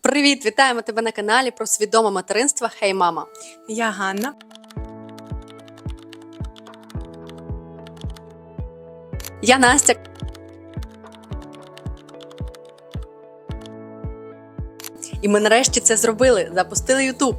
Привіт, вітаємо тебе на каналі про свідоме материнство Хей Мама. Я Ганна. Я Настя. І ми нарешті це зробили. Запустили Ютуб.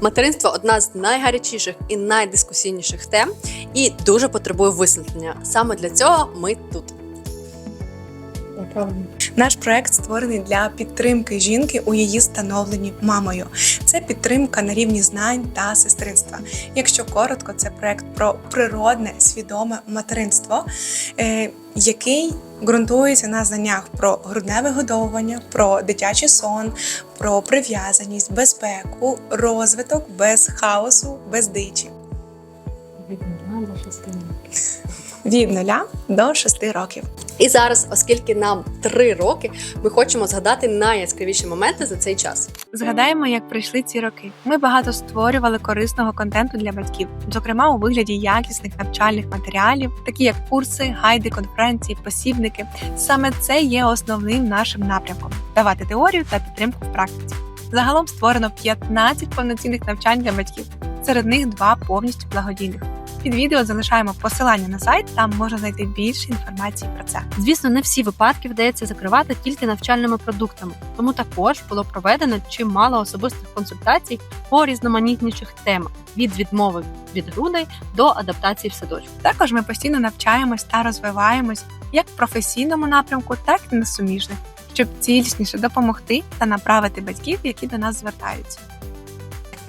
Материнство одна з найгарячіших і найдискусійніших тем, і дуже потребує висвітлення. Саме для цього ми тут. Наш проект створений для підтримки жінки у її становленні мамою. Це підтримка на рівні знань та сестринства. Якщо коротко, це проект про природне свідоме материнство, е, який ґрунтується на знаннях про грудне вигодовування, про дитячий сон, про прив'язаність, безпеку, розвиток без хаосу, без дичі. Від нуля до шести років. І зараз, оскільки нам три роки, ми хочемо згадати найяскравіші моменти за цей час. Згадаємо, як пройшли ці роки. Ми багато створювали корисного контенту для батьків, зокрема у вигляді якісних навчальних матеріалів, такі як курси, гайди, конференції, посібники. Саме це є основним нашим напрямком давати теорію та підтримку в практиці. Загалом створено 15 повноцінних навчань для батьків. Серед них два повністю благодійних. Під відео залишаємо посилання на сайт, там можна знайти більше інформації про це. Звісно, не всі випадки вдається закривати тільки навчальними продуктами, тому також було проведено чимало особистих консультацій по різноманітніших темах від відмови від грудей до адаптації в садочку. Також ми постійно навчаємось та розвиваємось як в професійному напрямку, так і на суміжних, щоб цілісніше допомогти та направити батьків, які до нас звертаються.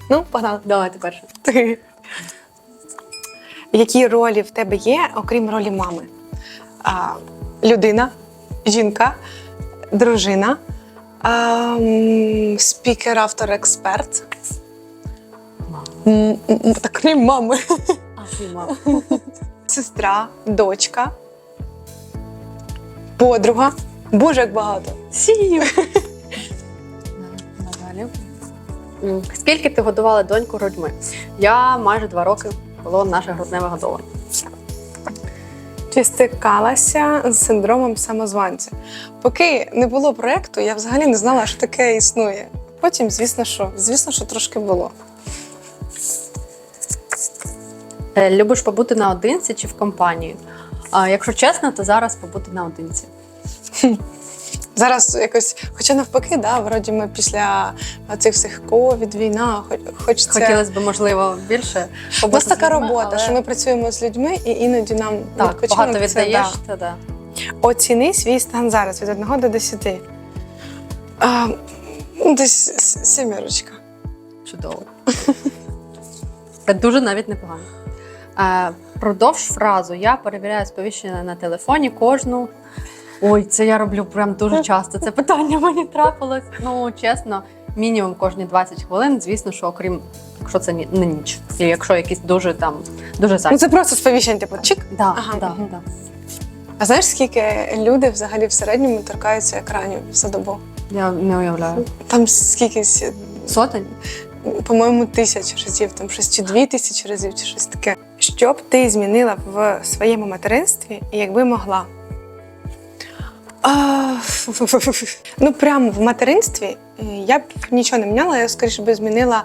Ну, погнали, давайте перше. Які ролі в тебе є, окрім ролі мами? А, людина, жінка, дружина, а, спікер, автор, експерт. М, м, м, Так, крім мами. А, ти, мама. Сестра, дочка, подруга. Боже, як багато. Надалі. Скільки ти годувала доньку грудьми? Я майже два роки було наше грудне вигодовування. Чи стикалася з синдромом самозванця? Поки не було проєкту, я взагалі не знала, що таке існує. Потім, звісно, що, звісно, що трошки було. Е, Любиш побути наодинці чи в компанії? А, якщо чесно, то зараз побути наодинці. Зараз якось, хоча навпаки, да, вроді ми після цих всіх ковід, війна, хоч, хочеться. Хотілося б, можливо, більше У нас така людьми, робота, але що ми працюємо з людьми, і іноді нам так, відпочинок багато це, віддаєш, да. то да. Оціни свій стан зараз від 1 до 10. А, ну, десь с- сімерочка. Чудово. Це дуже навіть непогано. Е, продовж фразу я перевіряю сповіщення на телефоні кожну. Ой, це я роблю прям дуже часто. Це питання мені трапилось. Ну, чесно, мінімум кожні 20 хвилин, звісно, що окрім якщо це не ніч. І якщо якісь дуже там дуже Ну, це просто сповіщення, типу, чик. Да, Ага, да, мгм. да. А знаєш, скільки люди взагалі в середньому торкаються екранів за добу? Я не уявляю. Там скількись, Сотень? по-моєму, тисяч разів, там щось чи дві тисячі разів, чи щось таке. Що б ти змінила в своєму материнстві, якби могла? Ну, прямо в материнстві я б нічого не міняла, я скоріше би змінила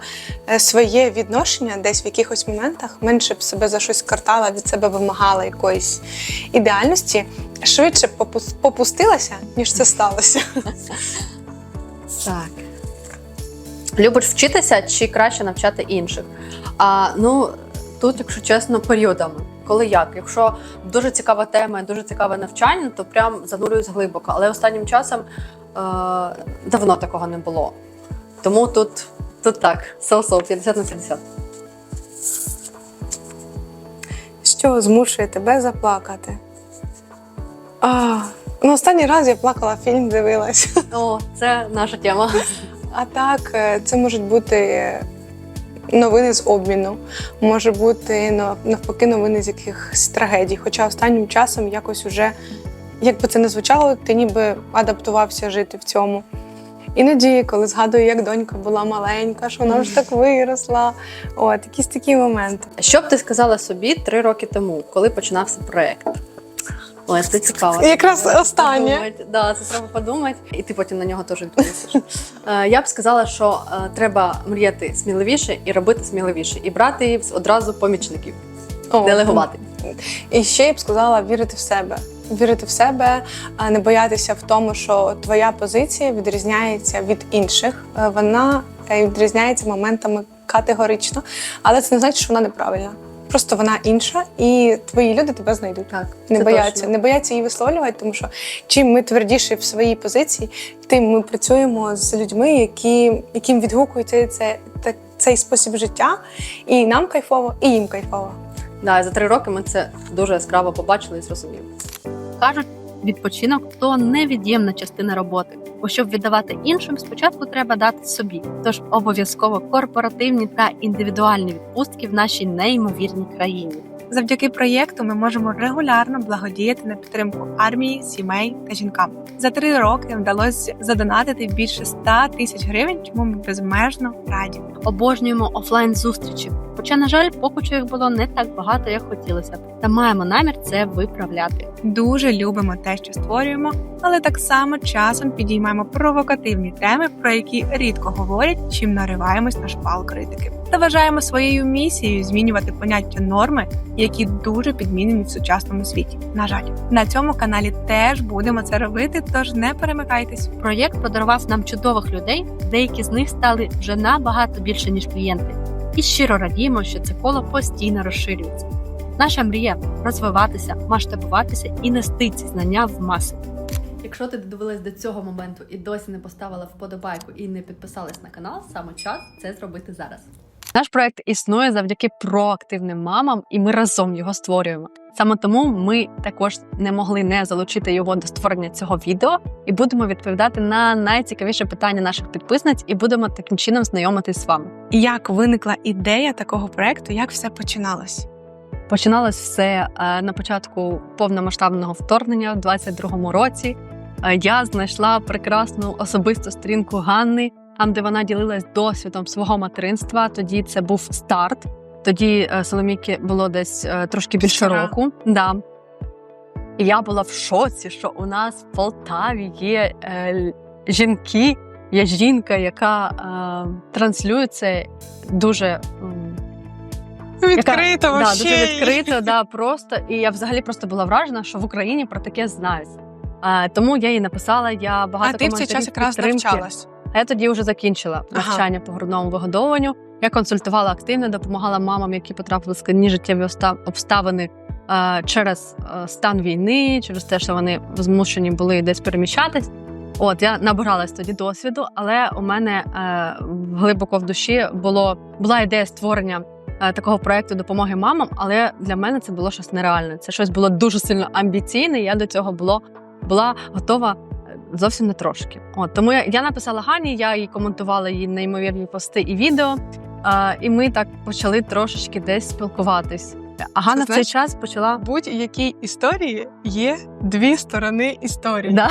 е, своє відношення десь в якихось моментах, менше б себе за щось картала, від себе вимагала якоїсь ідеальності, швидше б попустилася, ніж це сталося. Так. Любиш вчитися чи краще навчати інших? А, ну, тут, якщо чесно, періодами. Коли як? Якщо дуже цікава тема дуже цікаве навчання, то прям занурююсь глибоко. Але останнім часом е, давно такого не було. Тому тут, тут так, so-so, 50 на 50. Що змушує тебе заплакати? А, ну, останній раз я плакала, фільм дивилась. О, це наша тема. А так, е, це можуть бути новини з обміну, може бути навпаки новини з якихось трагедій. Хоча останнім часом якось уже, як би це не звучало, ти ніби адаптувався жити в цьому. Іноді, коли згадую, як донька була маленька, що вона вже так виросла. От якісь такі моменти. Що б ти сказала собі три роки тому, коли починався проект? Ой, це цікаво. Якраз Треба останнє. подумати. Да, це треба подумати, і ти потім на нього теж відповісиш. Е, Я б сказала, що е, треба мріяти сміливіше і робити сміливіше, і брати одразу помічників, О, делегувати. І ще я б сказала вірити в себе. Вірити в себе, а не боятися в тому, що твоя позиція відрізняється від інших. Е, Вона відрізняється моментами категорично, але це не значить, що вона неправильна. Просто вона інша, і твої люди тебе знайдуть. Так, Не бояться, точно. не бояться її висловлювати, тому що чим ми твердіші в своїй позиції, тим ми працюємо з людьми, які, яким відгукується це, це, цей спосіб життя, і нам кайфово, і їм кайфово. Да, за три роки ми це дуже яскраво побачили і зрозуміли. Кажуть, відпочинок то невід'ємна частина роботи. Бо щоб віддавати іншим, спочатку треба дати собі. Тож обов'язково корпоративні та індивідуальні відпустки в нашій неймовірній країні. Завдяки проєкту ми можемо регулярно благодіяти на підтримку армії, сімей та жінкам. За три роки вдалося задонатити більше 100 тисяч гривень, чому ми безмежно раді. Обожнюємо офлайн зустрічі. Хоча, на жаль, поки що їх було не так багато, як хотілося б. Та маємо намір це виправляти. Дуже любимо те, що створюємо, але так само часом підіймаємо провокативні теми, про які рідко говорять, чим нариваємось на шпал критики. Та вважаємо своєю місією змінювати поняття норми, які дуже підмінені в сучасному світі. На жаль, на цьому каналі теж будемо це робити, тож не перемикайтесь. Проєкт подарував нам чудових людей, деякі з них стали вже набагато більше ніж клієнти. І щиро радіємо, що це коло постійно розширюється. Наша мрія розвиватися, масштабуватися і нести ці знання в маси. Якщо ти додивилась до цього моменту і досі не поставила вподобайку і не підписалась на канал, саме час це зробити зараз. Наш проект існує завдяки проактивним мамам, і ми разом його створюємо. Саме тому ми також не могли не залучити його до створення цього відео і будемо відповідати на найцікавіші питання наших підписниць, і будемо таким чином знайомитись з вами. Як виникла ідея такого проекту, як все починалось? Починалось все е, на початку повномасштабного вторгнення в 22-му році. Е, Я знайшла прекрасну особисту сторінку Ганни, там де вона ділилась досвідом свого материнства. Тоді це був старт. Тоді е, Соломіки було десь е, трошки більше року. Да. І я була в шоці, що у нас в Полтаві є е, жінки, є жінка, яка е, транслює це дуже. Відкрито да, вообще. дуже відкрито, да, просто. І я взагалі просто була вражена, що в Україні про таке знають. А, тому я їй написала, я багато А ти в цей час якраз навчалась. А я тоді вже закінчила Ага. навчання по грудному вигодовуванню. Я консультувала активно, допомагала мамам, які потрапили в складні життєві обставини е, через е, стан війни, через те, що вони змушені були десь переміщатись. От я набиралась тоді досвіду, але у мене е, глибоко в душі було була ідея створення такого проекту допомоги мамам, але для мене це було щось нереальне. Це щось було дуже сильно амбіційне. Я до цього було була готова зовсім не трошки. От тому я, я написала Гані, я їй коментувала її неймовірні пости і відео. Е, і ми так почали трошечки десь спілкуватись. А Ганна в цей час почала будь-якій історії є дві сторони історії. да.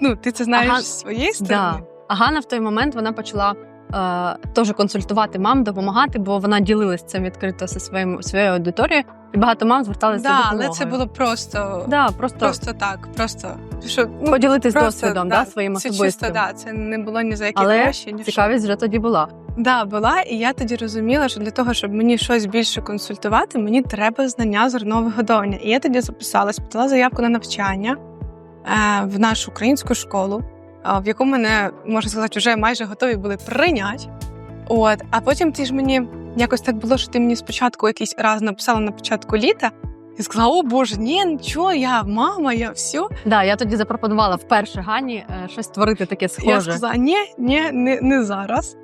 Ну, ти це знаєш Ага. з своєї Да. А Ганна в той момент вона почала е, теж консультувати мам, допомагати, бо вона ділилась цим відкрито зі своїм своєю аудиторією, і багато мам зверталися Да, допомогою. але це було просто, да, просто, просто так. Просто що ну, поділитись просто, досвідом да, своїм це особистим. чисто, да, це не було ні за які Але гроші, ні. Цікавість вже тоді була. Да, була, і я тоді розуміла, що для того, щоб мені щось більше консультувати, мені треба знання зернового вигодовування. І я тоді записалась, подала заявку на навчання е, в нашу українську школу, е, в яку мене, можна сказати, вже майже готові були прийняти. От, а потім ти ж мені якось так було, що ти мені спочатку якийсь раз написала на початку літа. І сказала: о Боже, ні, нічого, я мама, я все. Да, я тоді запропонувала вперше Гані е, щось створити таке схоже. Я сказала, ні, ні, не, не зараз.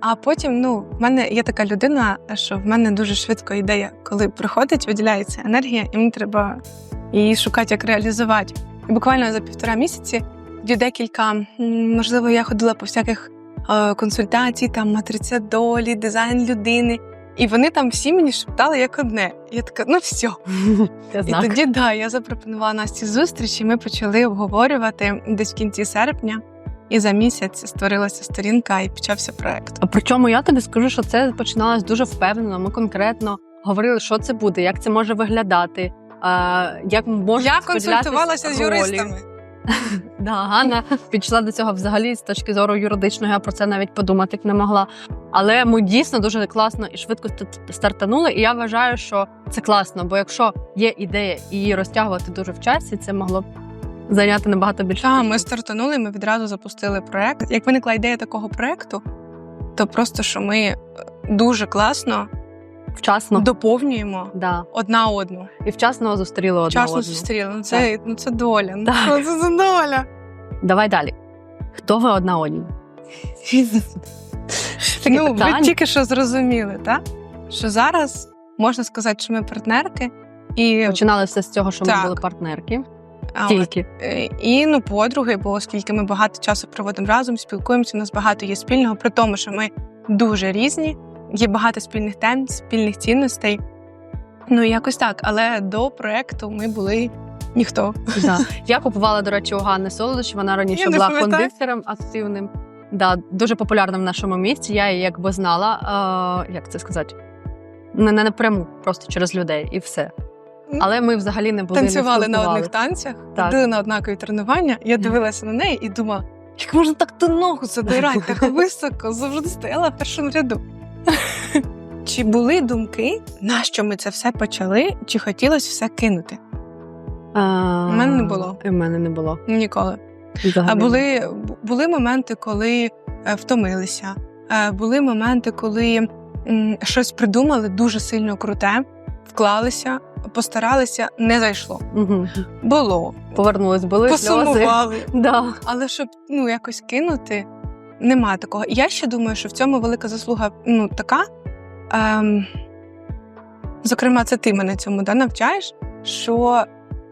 А потім, ну, в мене є така людина, що в мене дуже швидко ідея, коли приходить, виділяється енергія, і мені треба її шукати, як реалізувати. І буквально за півтора місяці тоді декілька, можливо, я ходила по всяких е, консультацій, там матриця долі, дизайн людини. І вони там всі мені шептали як одне. Я така, ну все. Це І тоді да, я запропонувала Насті зустріч, і ми почали обговорювати десь в кінці серпня. І за місяць створилася сторінка і почався проект. А Причому я тобі скажу, що це починалось дуже впевнено. Ми конкретно говорили, що це буде, як це може виглядати, як можна Я консультувалася з юристами. Да, Ганна підійшла до цього взагалі з точки зору юридичного, я про це навіть подумати не могла. Але ми дійсно дуже класно і швидко стартанули. І я вважаю, що це класно, бо якщо є ідея і її розтягувати дуже в часі, це могло б зайняти набагато більше. Так, ми стартанули, ми відразу запустили проект. Як виникла ідея такого проекту, то просто що ми е, дуже класно вчасно доповнюємо да. одна одну. і вчасно зустріли одне Вчасно одну. зустріли. Ну це, ну це доля. Ну, Так. Це за доля. Давай далі. Хто ви одна одній? Ну, питання. ви тільки що зрозуміли, так? Що зараз можна сказати, що ми партнерки, і, Починали все з цього, що ми були партнерки. а, Тільки. е, і ну, подруги, бо оскільки ми багато часу проводимо разом, спілкуємося, у нас багато є спільного, при тому, що ми дуже різні, є багато спільних тем, спільних цінностей. Ну, якось так. Але до проекту ми були ніхто. Да. Я купувала, до речі, у Ганни солодощі. Вона раніше була пам'ятаю. кондитером активним. Да, дуже популярна в нашому місті. Я її якби знала, е, як це сказати, не, не напряму, просто через людей і все. Але ми взагалі не були не Танцювали на одних танцях, Так. ходили на однакові тренування. Я дивилася на неї і думала, як можна так ту ногу задирати, так високо, завжди стояла в першому ряду. Чи були думки, на що ми це все почали, чи хотілося все кинути? А, У мене не було. В мене не було. Ніколи. Взагалі. А були, були моменти, коли е, втомилися. Е, Були моменти, коли щось придумали дуже сильно круте, вклалися, постаралися, не зайшло. Угу. Було, Повернулись, були сльози. посумували. Да. Але щоб ну якось кинути, нема такого. Я ще думаю, що в цьому велика заслуга ну така. Ем, зокрема, це ти мене цьому да, навчаєш, що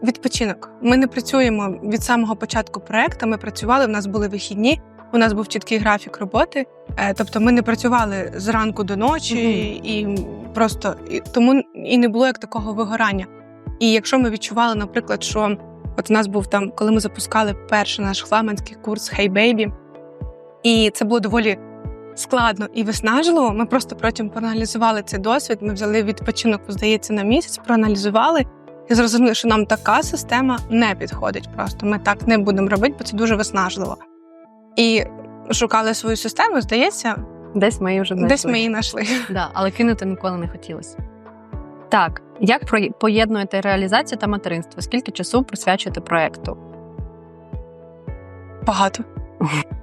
відпочинок. Ми не працюємо від самого початку проекту. Ми працювали, в нас були вихідні, у нас був чіткий графік роботи. Е, тобто ми не працювали зранку до ночі і просто і, тому і не було як такого вигорання. І якщо ми відчували, наприклад, що От у нас був там, коли ми запускали перший наш фламандський курс Hey Baby, і це було доволі складно і виснажливо. Ми просто потім проаналізували цей досвід. Ми взяли відпочинок, здається, на місяць, проаналізували і зрозуміли, що нам така система не підходить. Просто ми так не будемо робити, бо це дуже виснажливо. І шукали свою систему, здається, Десь ми її вже знайшли. десь ми її знайшли. Да, але кинути ніколи не хотілося. Так, як поєднуєте реалізацію та материнство? Скільки часу присвячуєте проекту? Багато.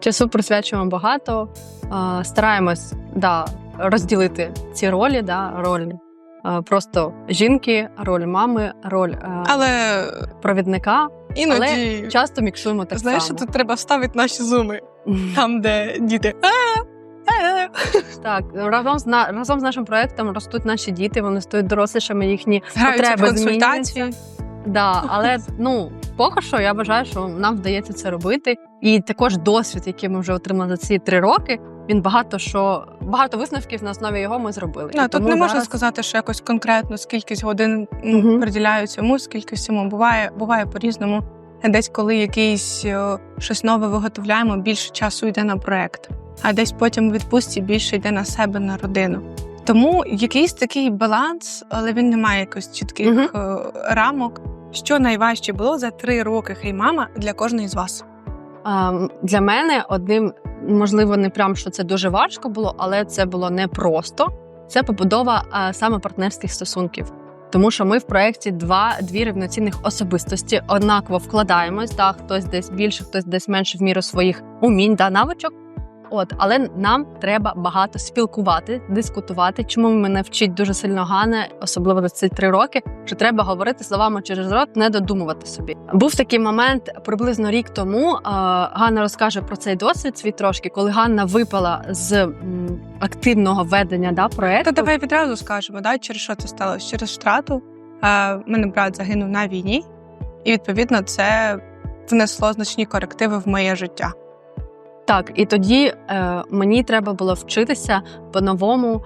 Часу присвячуємо багато, стараємось да, розділити ці ролі, да, роль е, просто жінки, роль мами, роль е, Але провідника. іноді Часто міксуємо так знаєш, само. що тут треба вставити наші зуми, там, де діти. Так, разом з на разом з нашим проектом ростуть наші діти, вони стають дорослішими, їхні Граються потреби консультації. Да, але ну поки що я вважаю, що нам вдається це робити. І також досвід, який ми вже отримали за ці три роки, він багато що багато висновків на основі його ми зробили. Да, тут не можна зараз- сказати, що якось конкретно скількись годин ну, Мгм. приділяю цьому, скільки цьому. Буває, буває по-різному. Десь, коли якийсь е, щось нове виготовляємо, більше часу йде на проект, а десь потім у відпустці більше йде на себе, на родину. Тому якийсь такий баланс, але він не має якось чітких е, рамок. Що найважче було за три роки хей мама для кожної з вас? Ем, Для мене одним, можливо, не прям що це дуже важко було, але це було непросто. Це побудова е, саме партнерських стосунків. Тому що ми в проєкті два дві рівноцінних особистості однаково вкладаємось. та хтось десь більше, хтось десь менше в міру своїх умінь та навичок. От, але нам треба багато спілкувати, дискутувати. Чому мене вчить дуже сильно Ганна, особливо за ці три роки, що треба говорити словами через рот, не додумувати собі. Був такий момент приблизно рік тому. Ганна розкаже про цей досвід свій трошки, коли Ганна випала з активного ведення да, проекту. Та давай відразу скажемо, да, через що це сталося? Через втрату. Е, мене брат загинув на війні, і відповідно це внесло значні корективи в моє життя. Так, і тоді е, мені треба було вчитися по-новому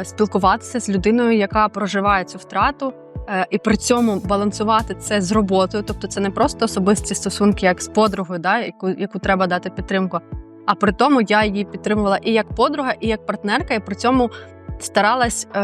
е, спілкуватися з людиною, яка проживає цю втрату, е, і при цьому балансувати це з роботою. Тобто, це не просто особисті стосунки, як з подругою, да, яку, яку треба дати підтримку. А при тому я її підтримувала і як подруга, і як партнерка, і при цьому старалась е,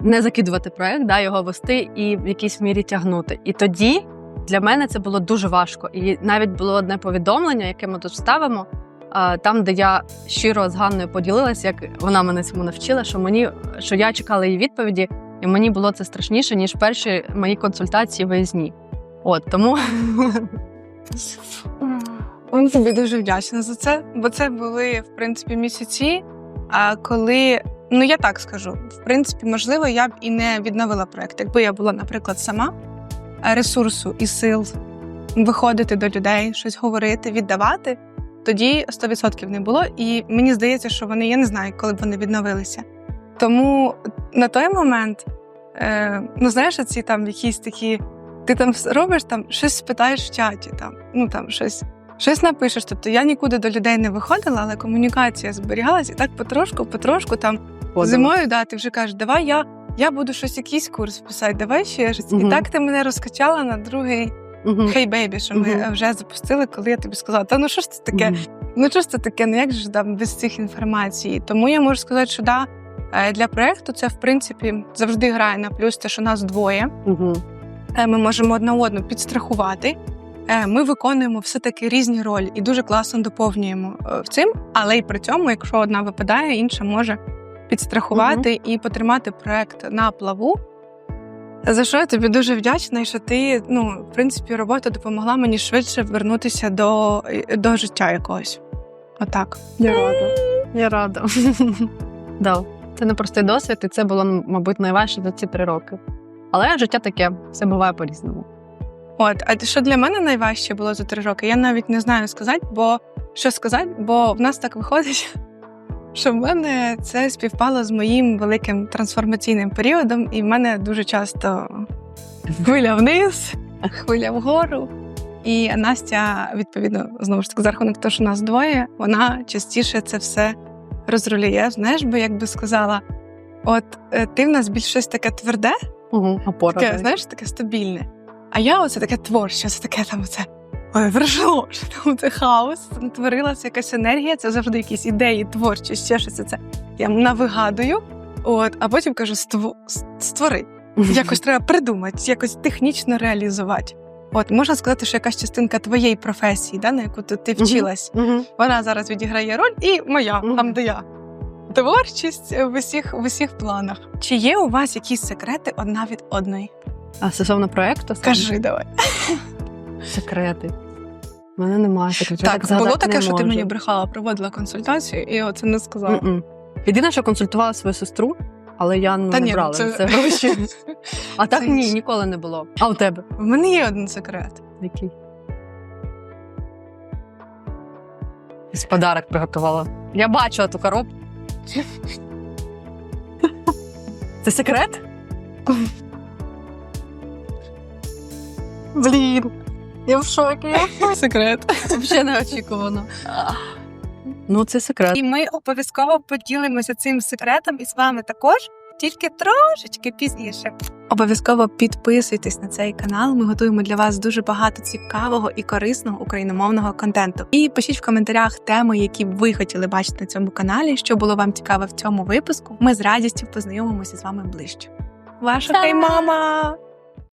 не закидувати проект, да, його вести і в якійсь мірі тягнути. І тоді для мене це було дуже важко. І навіть було одне повідомлення, яке ми тут вставимо. Е, Там, де я щиро з Ганною поділилась, як вона мене цьому навчила, що мені що я чекала її відповіді, і мені було це страшніше, ніж перші мої консультації виїзні. От тому Он тобі дуже вдячна за це, бо це були в принципі місяці. А коли ну я так скажу, в принципі, можливо, я б і не відновила проект, якби я була, наприклад, сама ресурсу і сил виходити до людей, щось говорити, віддавати. Тоді 100% не було, і мені здається, що вони я не знаю, коли б вони відновилися. Тому на той момент, е, ну знаєш, ці там якісь такі, ти там робиш там щось спитаєш в чаті, там ну там щось щось напишеш. Тобто я нікуди до людей не виходила, але комунікація зберігалася і так потрошку, потрошку там зимою, да, ти вже кажеш, давай я, я буду щось, якийсь курс писати, давай ще щось. Мгм. І так ти мене розкачала на другий. Хей бейбі, що ми вже запустили, коли я тобі сказала, та ну що ж це таке? Ну що ж це таке? Ну як же там без цих інформацій? Тому я можу сказати, що да, е, для проекту це в принципі завжди грає на плюс, те, що нас двоє. Е, Ми можемо одна одну підстрахувати. Е, Ми виконуємо все таки різні ролі і дуже класно доповнюємо в цим. Але й при цьому, якщо одна випадає, інша може підстрахувати і потримати проект на плаву. За що я тобі дуже вдячна, і що ти, ну, в принципі, робота допомогла мені швидше вернутися до, до життя якогось. Отак. Я рада. Я рада. да. Це непростий досвід, і це було, мабуть, найважче за ці три роки. Але життя таке, все буває по-різному. От, а що для мене найважче було за три роки, я навіть не знаю сказати, бо що сказати, бо в нас так виходить, що в мене це співпало з моїм великим трансформаційним періодом, і в мене дуже часто хвиля вниз, хвиля вгору. І Настя, відповідно, знову ж таки, за рахунок того, що нас двоє, вона частіше це все розрулює. Знаєш, би як би сказала, от е, ти в нас більш щось таке тверде, Угу. Опора. таке, знаєш, таке стабільне. А я оце таке творче, це таке там оце. Ой, вершло, що там це хаос, творилася якась енергія, це завжди якісь ідеї, творчі, ще щось це. Я навигадую, от, а потім кажу: «Ство- створи. Якось треба придумати, якось технічно реалізувати. От можна сказати, що якась частинка твоєї професії, да, на яку ти, вчилась, вона зараз відіграє роль, і моя, там де я. Творчість в усіх, в усіх планах. Чи є у вас якісь секрети одна від одної? А стосовно проєкту, саме? Кажи давай. секрети. У мене немає секретів. я Так, згадати було таке, не що ти мені брехала, проводила консультацію, і оце не сказала. Мгм. Єдине, що консультувала свою сестру, але я ну, Та не ні, ну брала це- це... гроші. А так Це ні, ніколи не було. А у тебе? В мене є один секрет. Який? Якийсь подарок приготувала. Я бачила ту коробку. Це секрет? Блін. Я в шокі. Секрет. Взагалі неочікувано. Ну, це секрет. І ми обов'язково поділимося цим секретом із вами також, тільки трошечки пізніше. Обов'язково підписуйтесь на цей канал. Ми готуємо для вас дуже багато цікавого і корисного україномовного контенту. І пишіть в коментарях теми, які б ви хотіли бачити на цьому каналі, що було вам цікаве в цьому випуску. Ми з радістю познайомимося з вами ближче. Ваша хей мама!